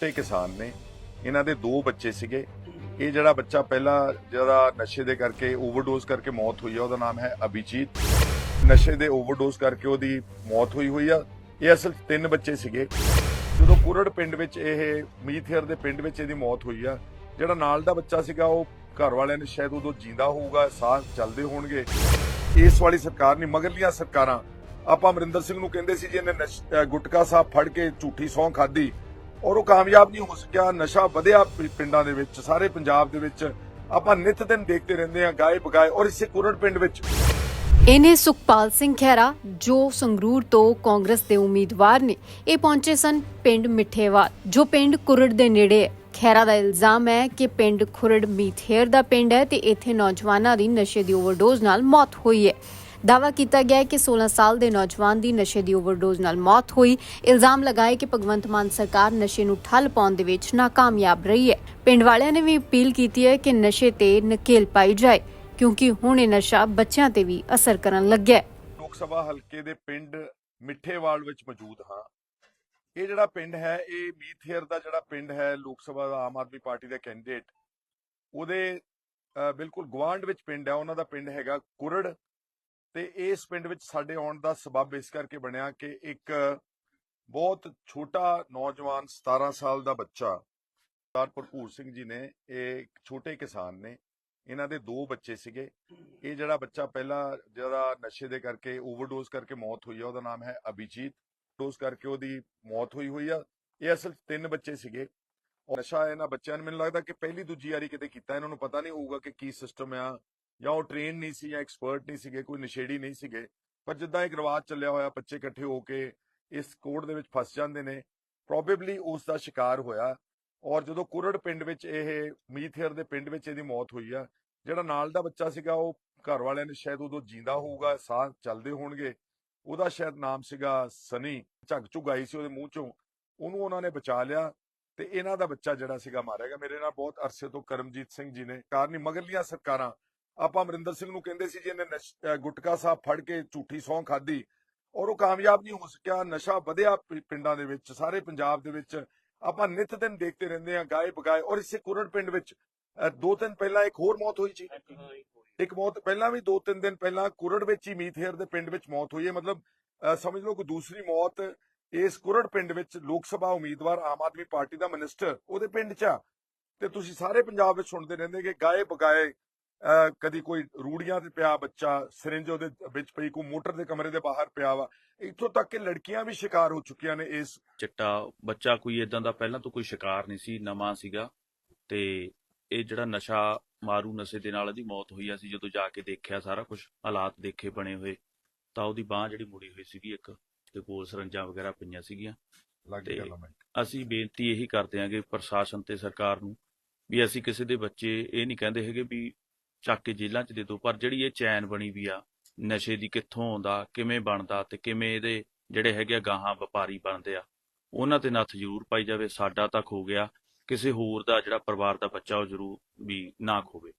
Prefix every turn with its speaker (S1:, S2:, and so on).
S1: ਛੋਟੇ ਕਿਸਾਨ ਨੇ, ਇਹਨਾਂ ਦੇ ਦੋ ਬੱਚੇ ਸੀਗੇ। ਇਹ ਜਿਹੜਾ ਬੱਚਾ ਪਹਿਲਾਂ ਜਿਹੜਾ ਨਸ਼ੇ ਦੇ ਕਰਕੇ ਓਵਰਡੋਜ਼ ਕਰਕੇ ਮੌਤ ਹੋਈ ਆ, ਉਹਦਾ ਨਾਮ ਹੈ ਅਭਿਜੀਤ। ਨਸ਼ੇ ਦੇ ਓਵਰਡੋਜ਼ ਕਰਕੇ ਉਹਦੀ ਮੌਤ ਹੋਈ ਹੋਈ ਆ। ਇਹ ਅਸਲ ਤਿੰਨ ਬੱਚੇ ਸੀਗੇ। ਜਦੋਂ ਕੁਰੜ ਪਿੰਡ ਵਿੱਚ ਇਹ ਮੀਥੇਰ ਦੇ ਪਿੰਡ ਵਿੱਚ ਇਹਦੀ ਮੌਤ ਹੋਈ ਆ, ਜਿਹੜਾ ਨਾਲ ਦਾ ਬੱਚਾ ਸੀਗਾ, ਉਹ ਘਰ ਵਾਲਿਆਂ ਨੇ ਸ਼ਾਇਦ ਉਦੋਂ ਜਿੰਦਾ ਹੋਊਗਾ, ਸਾਹ ਚੱਲਦੇ ਹੋਣਗੇ। ਇਸ ਵਾਲੀ ਸਰਕਾਰ ਨਹੀਂ ਮਗਰਲੀਆਂ ਸਰਕਾਰਾਂ। ਆਪਾਂ ਅਮਰਿੰਦਰ ਸਿੰਘ ਨੂੰ ਕਹਿੰਦੇ ਸੀ ਜੀ ਇਹਨੇ ਨਸ਼- ਗੁਟਕਾ ਸਾਹਿਬ ਫੜ ਕੇ ਝੂਠੀ ਸੌਂ ਖਾਦੀ ਔਰ ਉਹ ਕਾਮਯਾਬ ਨਹੀਂ ਹੋ ਸਕਿਆ, ਨਸ਼ਾ ਵਧਿਆ ਪਿੰਡਾਂ ਦੇ ਵਿੱਚ, ਸਾਰੇ ਪੰਜਾਬ ਦੇ ਵਿੱਚ। ਆਪਾਂ ਨਿਤ ਦਿਨ ਦੇਖਦੇ ਰਹਿੰਦੇ ਆ ਗਾਏ ਬਗਾਏ, ਔਰ ਇਸੇ ਕੁਰੜ ਪਿੰਡ ਵਿੱਚ।
S2: ਇਹਨੇ ਸੁਖਪਾਲ ਸਿੰਘ ਖਹਿਰਾ, ਜੋ ਸੰਗਰੂਰ ਤੋਂ ਕਾਂਗਰਸ ਦੇ ਉਮੀਦਵਾਰ ਨੇ, ਇਹ ਪਹੁੰਚੇ ਸਨ ਪਿੰਡ ਮਿੱਠੇਵਾਲ, ਜੋ ਪਿੰਡ ਕੁਰੜ ਦੇ ਨੇੜੇ ਹੈ। ਖਹਿਰਾ ਦਾ ਇਲਜ਼ਾਮ ਹੈ ਕਿ ਪਿੰਡ ਖੁਰੜ ਮੀਥੇਰ ਦਾ ਪਿੰਡ ਹੈ ਤੇ ਇੱਥੇ ਨੌਜਵਾਨਾਂ ਦੀ ਨਸ਼ੇ ਦੀ ਓਵਰਡੋਜ਼ ਨਾਲ ਮੌਤ ਹੋਈ ਹੈ। ਦਾਵਾ ਕੀਤਾ ਗਿਆ ਹੈ ਕਿ 16 ਸਾਲ ਦੇ ਨੌਜਵਾਨ ਦੀ ਨਸ਼ੇ ਦੀ ਓਵਰਡੋਜ਼ ਨਾਲ ਮੌਤ ਹੋਈ। ਇਲਜ਼ਾਮ ਲਗਾਏ ਕਿ ਭਗਵੰਤ ਮਾਨ ਸਰਕਾਰ ਨਸ਼ੇ ਨੂੰ ਠੱਲ ਪਾਉਣ ਦੇ ਵਿੱਚ ਨਾਕਾਮਯਾਬ ਰਹੀ ਹੈ। ਪਿੰਡ ਵਾਲਿਆਂ ਨੇ ਵੀ ਅਪੀਲ ਕੀਤੀ ਹੈ ਕਿ ਨਸ਼ੇ ਤੇ ਨਕੇਲ ਪਾਈ ਜਾਏ, ਕਿਉਂਕਿ ਹੁਣ ਇਹ ਨਸ਼ਾ ਬੱਚਿਆਂ ਤੇ ਵੀ ਅਸਰ ਕਰਨ ਲੱਗਿਆ ਹੈ।
S1: ਲੋਕ ਸਭਾ ਹਲਕੇ ਦੇ ਪਿੰਡ ਮਿੱਠੇਵਾਲ ਵਿੱਚ ਮੌਜੂਦ ਹਾਂ। ਇਹ ਜਿਹੜਾ ਪਿੰਡ ਹੈ, ਇਹ ਮੀਥੇਰ ਦਾ ਜਿਹੜਾ ਪਿੰਡ ਹੈ, ਲੋਕ ਸਭਾ ਦਾ ਆਮ ਆਦਮੀ ਪਾਰਟੀ ਦਾ ਕੈਂਡੀਡੇਟ, ਉਹਦੇ ਬਿਲਕੁਲ ਗਵਾਂਢ ਵਿੱਚ ਪਿੰਡ ਹੈ। ਉਹਨਾਂ ਦਾ ਪਿੰਡ ਹੈਗਾ ਕੁਰੜ। ਤੇ ਇਸ ਪਿੰਡ ਵਿੱਚ ਸਾਡੇ ਆਉਣ ਦਾ ਸਬਬ ਇਸ ਕਰਕੇ ਬਣਿਆ ਕਿ ਇੱਕ ਬਹੁਤ ਛੋਟਾ ਨੌਜਵਾਨ 17 ਸਾਲ ਦਾ ਬੱਚਾ ਸਰਦਾਰ ਭਰਪੂਰ ਸਿੰਘ ਜੀ ਨੇ, ਇਹ ਛੋਟੇ ਕਿਸਾਨ ਨੇ, ਇਹਨਾਂ ਦੇ ਦੋ ਬੱਚੇ ਸੀਗੇ। ਇਹ ਜਿਹੜਾ ਬੱਚਾ ਪਹਿਲਾਂ ਜਿਹੜਾ ਨਸ਼ੇ ਦੇ ਕਰਕੇ ਓਵਰਡੋਜ਼ ਕਰਕੇ ਮੌਤ ਹੋਈ ਆ, ਉਹਦਾ ਨਾਮ ਹੈ ਅਭਿਜੀਤ। ਡੋਜ਼ ਕਰਕੇ ਉਹਦੀ ਮੌਤ ਹੋਈ ਹੋਈ ਆ। ਇਹ ਅਸਲ ਤਿੰਨ ਬੱਚੇ ਸੀਗੇ। ਨਸ਼ਾ ਇਹਨਾਂ ਬੱਚਿਆਂ ਨੂੰ, ਮੈਨੂੰ ਲੱਗਦਾ ਕਿ ਪਹਿਲੀ ਦੂਜੀ ਵਾਰੀ ਕਿਤੇ ਕੀਤਾ, ਇਹਨਾਂ ਨੂੰ ਪਤਾ ਨਹੀਂ ਹੋਊਗਾ ਕਿ ਕੀ ਸਿਸਟਮ ਆ। ਜਾਂ ਉਹ ਟ੍ਰੇਨ ਨਹੀਂ ਸੀ ਜਾਂ ਐਕਸਪਰਟ ਨਹੀਂ ਸੀਗੇ, ਕੋਈ ਨਸ਼ੇੜੀ ਨਹੀਂ ਸੀਗੇ, ਪਰ ਜਿੱਦਾਂ ਇੱਕ ਰਿਵਾਜ ਚੱਲਿਆ ਹੋਇਆ, ਬੱਚੇ ਇਕੱਠੇ ਹੋ ਕੇ ਇਸ ਕੋਡ ਦੇ ਵਿੱਚ ਫਸ ਜਾਂਦੇ ਨੇ ਪ੍ਰੋਬੇਬਲੀ ਉਸ ਦਾ ਸ਼ਿਕਾਰ ਹੋਇਆ ਔਰ ਜਦੋਂ ਕੁਰੜ ਪਿੰਡ ਵਿੱਚ ਇਹ ਮੀਥੇਰ ਦੇ ਪਿੰਡ ਵਿੱਚ ਇਹਦੀ ਮੌਤ ਹੋਈ ਆ, ਜਿਹੜਾ ਨਾਲ ਦਾ ਬੱਚਾ ਸੀਗਾ, ਉਹ ਘਰ ਵਾਲਿਆਂ ਨੇ ਸ਼ਾਇਦ ਉਦੋਂ ਜਿੰਦਾ ਹੋਊਗਾ, ਸਾਹ ਚੱਲਦੇ ਹੋਣਗੇ, ਉਹਦਾ ਸ਼ਾਇਦ ਨਾਮ ਸੀਗਾ ਸਨੀ, ਝੱਗ ਝੁਗਾਈ ਸੀ ਉਹਦੇ ਮੂੰਹ ਚੋਂ, ਉਹਨੂੰ ਉਹਨਾਂ ਨੇ ਬਚਾ ਲਿਆ ਤੇ ਇਹਨਾਂ ਦਾ ਬੱਚਾ ਜਿਹੜਾ ਸੀਗਾ ਮਾਰਿਆ ਗਿਆ, ਮੇਰੇ ਨਾਲ ਬਹੁਤ ਅਰਸੇ ਤੋਂ ਕਰਮਜੀਤ ਸਿੰਘ ਜੀ ਨੇ, ਕਾਰਨੀ ਮਗਰਲੀਆਂ ਸਰਕਾਰਾਂ ਆਪਾਂ ਅਮਰਿੰਦਰ ਸਿੰਘ ਨੂੰ ਕਹਿੰਦੇ ਸੀ ਜੀ ਇਹਨੇ ਗੁਟਕਾ ਸਾਹਿਬ ਫੜ ਕੇ ਝੂਠੀ ਸੌਂ ਖਾਦੀ ਔਰ ਉਹ ਕਾਮਯਾਬ ਨਹੀਂ ਹੋ ਸਕਿਆ, ਨਸ਼ਾ ਵਧਿਆ ਪਿੰਡਾਂ ਦੇ ਵਿੱਚ, ਸਾਰੇ ਪੰਜਾਬ ਦੇ ਵਿੱਚ। ਆਪਾਂ ਨਿਤ ਦਿਨ ਦੇਖਦੇ ਰਹਿੰਦੇ ਆ ਗਾਏ ਬਗਾਏ ਔਰ ਇਸੇ ਕੁਰੜ ਪਿੰਡ ਵਿੱਚ ਦੋ ਦਿਨ ਪਹਿਲਾਂ ਇੱਕ ਹੋਰ ਮੌਤ ਹੋਈ ਸੀ ਇੱਕ ਮੌਤ ਪਹਿਲਾਂ ਵੀ ਦੋ ਤਿੰਨ ਦਿਨ ਪਹਿਲਾਂ ਕੁਰੜ ਵਿੱਚ ਹੀ ਮੀਥੇਰ ਦੇ ਪਿੰਡ ਵਿੱਚ ਮੌਤ ਹੋਈ ਹੈ। ਮਤਲਬ ਸਮਝ ਲਓ ਕਿ ਦੂਸਰੀ ਮੌਤ ਇਸ ਕੁਰੜ ਪਿੰਡ ਵਿੱਚ ਲੋਕ ਸਭਾ ਉਮੀਦਵਾਰ ਆਮ ਆਦਮੀ ਪਾਰਟੀ ਦਾ ਮਿਨਿਸਟਰ ਉਹਦੇ ਪਿੰਡ 'ਚ ਆ। ਤੇ ਤੁਸੀਂ ਸਾਰੇ ਪੰਜਾਬ ਵਿੱਚ ਸੁਣਦੇ ਰਹਿੰਦੇ ਕਿ ਗਾਏ ਬਗਾਏ ਕਦੀ ਕੋਈ ਰੂੜੀਆਂ ਤੇ ਪਿਆ ਬੱਚਾ ਸਿਰਿੰਜ ਉਹਦੇ ਵਿੱਚ ਪਈ ਕੋਈ ਮੋਟਰ ਦੇ ਕਮਰੇ ਦੇ ਬਾਹਰ ਪਿਆ ਵਾ। ਇੱਥੋਂ ਤੱਕ ਕਿ ਲੜਕੀਆਂ ਵੀ ਸ਼ਿਕਾਰ ਹੋ ਚੁੱਕੀਆਂ ਨੇ ਇਸ
S3: ਚਿੱਟਾ ਬੱਚਾ ਕੋਈ ਇਦਾਂ ਦਾ ਪਹਿਲਾਂ ਤੋਂ ਕੋਈ ਸ਼ਿਕਾਰ ਨਹੀਂ ਸੀ ਨਵਾਂ ਸੀਗਾ। ਤੇ ਇਹ ਜਿਹੜਾ ਨਸ਼ਾ ਮਾਰੂ ਨਸ਼ੇ ਦੇ ਨਾਲ ਇਹਦੀ ਮੌਤ ਹੋਈ ਆ ਸੀ ਜਦੋਂ ਜਾ ਕੇ ਦੇਖਿਆ ਸਾਰਾ ਕੁਝ ਹਾਲਾਤ ਦੇਖੇ ਬਣੇ ਹੋਏ ਤਾਂ ਉਹਦੀ ਬਾਹ ਜਿਹੜੀ ਮੁੜੀ ਹੋਈ ਸੀਗੀ ਇੱਕ ਤੇ ਕੋਲ ਸਰੰਜਾਂ ਵਗੈਰਾ ਪਈਆਂ ਸੀਗੀਆਂ। ਤੇ- ਅਸੀਂ ਬੇਨਤੀ ਇਹੀ ਕਰਦੇ ਹਾਂਗੇ ਪ੍ਰਸ਼ਾਸਨ ਤੇ ਸਰਕਾਰ ਨੂੰ ਵੀ ਅਸੀਂ ਕਿਸੇ ਦੇ ਬੱਚੇ ਇਹ ਨਹੀਂ ਕਹਿੰਦੇ ਹੈਗੇ ਵੀ ਚੱਕ ਕੇ ਜੇਲ੍ਹਾਂ 'ਚ ਦੇ ਦਿਓ ਪਰ ਜਿਹੜੀ ਇਹ ਚੈਨ ਬਣੀ ਵੀ ਆ, ਨਸ਼ੇ ਦੀ ਕਿੱਥੋਂ ਆਉਂਦਾ, ਕਿਵੇਂ ਬਣਦਾ ਤੇ ਕਿਵੇਂ ਇਹਦੇ ਜਿਹੜੇ ਹੈਗੇ ਆ ਗਾਹਾਂ ਵਪਾਰੀ ਬਣਦੇ ਆ, ਉਹਨਾਂ ਤੇ ਨੱਥ ਜ਼ਰੂਰ ਪਾਈ ਜਾਵੇ, ਸਾਡਾ ਤਾਂ ਖੋ ਗਿਆ, ਕਿਸੇ ਹੋਰ ਦਾ ਜਿਹੜਾ ਪਰਿਵਾਰ ਦਾ ਬੱਚਾ ਉਹ ਜ਼ਰੂਰ ਵੀ ਨਾ ਖੋਵੇ।